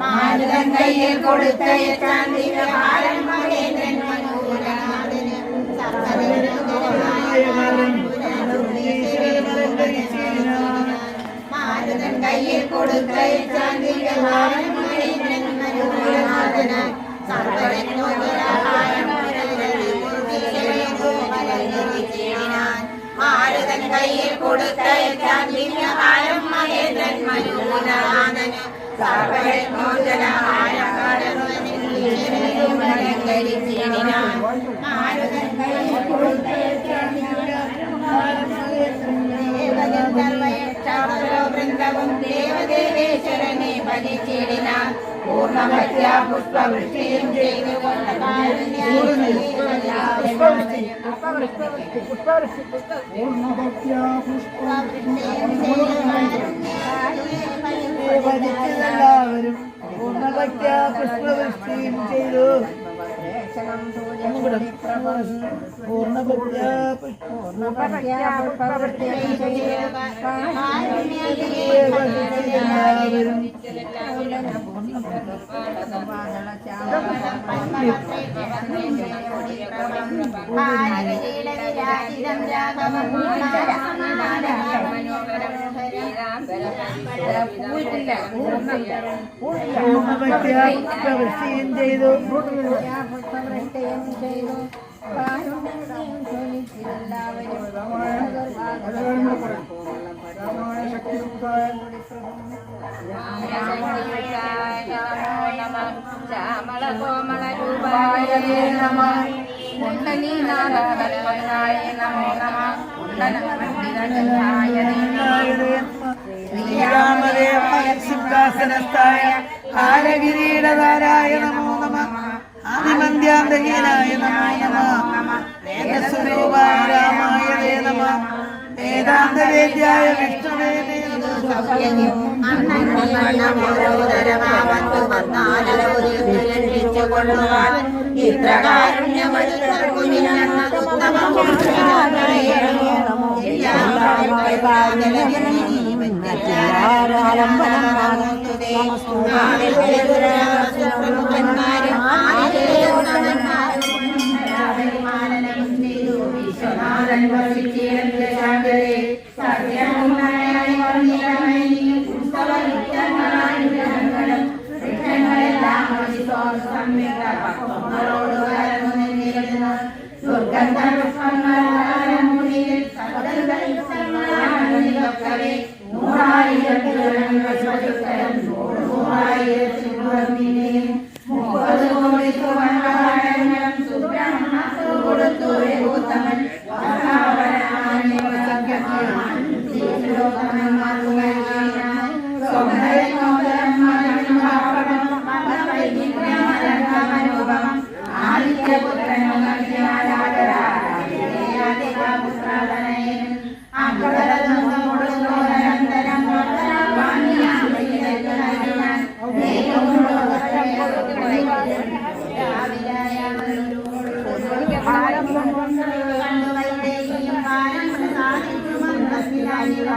മാരുതൻ കയ്യിൽ ഭാരം ദിവ്യകാലം കയ്യിൽ മനോഹരനാഥന് മാരുതൻ കയ്യിൽ കൊടുത്തയച്ചാൻ ദിവ്യകാലം മഹേന്ദ്രൻ മനോഹരനാഥന് സർവരത്നോജനമായ വൃന്ദവും ദേവദേവേശ്വരനെ ഭജിച്ചിടിനാൻ പൂർണഭക്യ പുഷ്പവൃഷ്ടിയും ചെയ്തു എല്ലാവരും പൂർണഭക്യ പുഷ്പവൃഷ്ടിയും ചെയ്തു. പൂർണഭക്യ പുഷ്പവൃഷ്ടിയും ചെയ്തു ശ്യാമള കോമള രൂപായ നമ കുണ്ടലീനാഥനായ നമോ നമ കുണ്ടലമണ്ഡിതായ ശ്രീരാമദേവായ സിംഹാസനസ്ഥായ ഹാരകിരീടധാരായ നമോ നമ. ആദിമന്ത്യാന്തഹീനായ നമോ നമ. വേദസ്വരൂപായ രാമായ നമ. വേദാന്തവേദ്യായ വിഷ്ണുവേ ദേ നമഃ.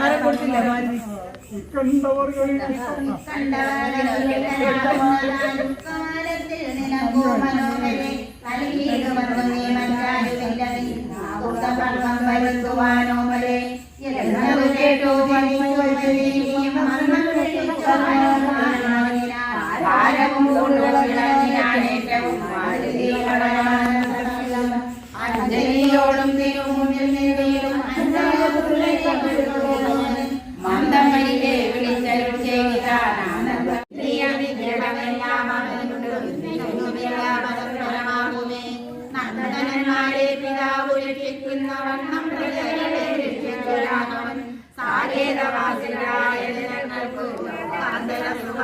ആരെ കൊടുത്തില്ല ഏറ്റവും ലോകാന്തര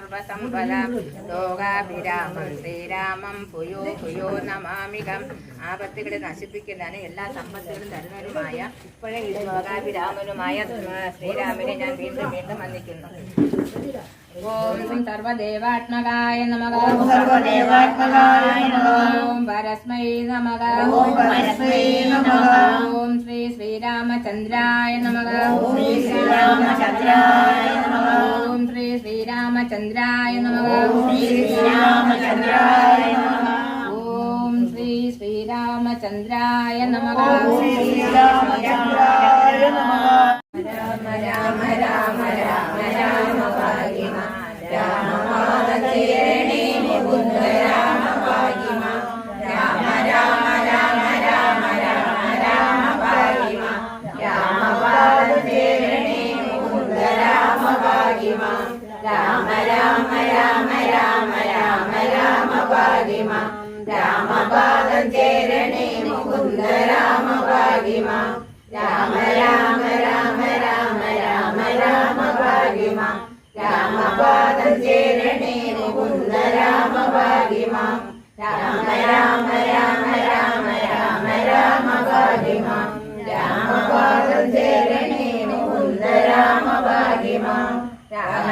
ദാതാരം സർവസമ്പദം ലോകാഭിരാമം ശ്രീരാമം പുയോ പുയോ നമാമികം ആപത്തുകളെ നശിപ്പിക്കുന്നതാണ് എല്ലാ സമ്പത്തുകളും തരുന്നവരുമായ ഇപ്പോഴേ ഈ ലോകാഭിരാമനുമായ ശ്രീരാമനെ ഞാൻ വീണ്ടും വീണ്ടും വന്ദിക്കുന്നു ఓం సర్వదేవాత్మగాయ నమః. ఓం సర్వదేవాత్మగాయ నమః. ఓం పరస్మై నమః. ఓం పరస్మై నమః. ఓం శ్రీ శ్రీరామచంద్రాయ నమః. ఓం శ్రీ శ్రీరామచంద్రాయ నమః. శ్రీ శ్రీరామచంద్రాయ నమః. రామ రామ రామ రామ. രാമപാദചേരണേ മുകുന്ദ രാമ രാമ രാമ രാമ രാമ രാമ രാമ ഭാഗ്യമ രാമപാദചേരണേ മുകുന്ദ രാമ രാമ രാമ രാമ രാമ രാമ രാമ ഭാഗ്യമ രാമപാദം ചേരണേ മുകുന്ദ രാമ രാമ രാമ രാമ രാമ രാമ രാമ ഭാഗ്യമ രാമപാദം ഭാഗ്യമ രാമ രാമ രാമ രാമ രാമ രാമ ഭാഗ്യമ രാമപാദം ചേരണേ മുകുന്ദ രാമ ഭാഗ്യമ രാമ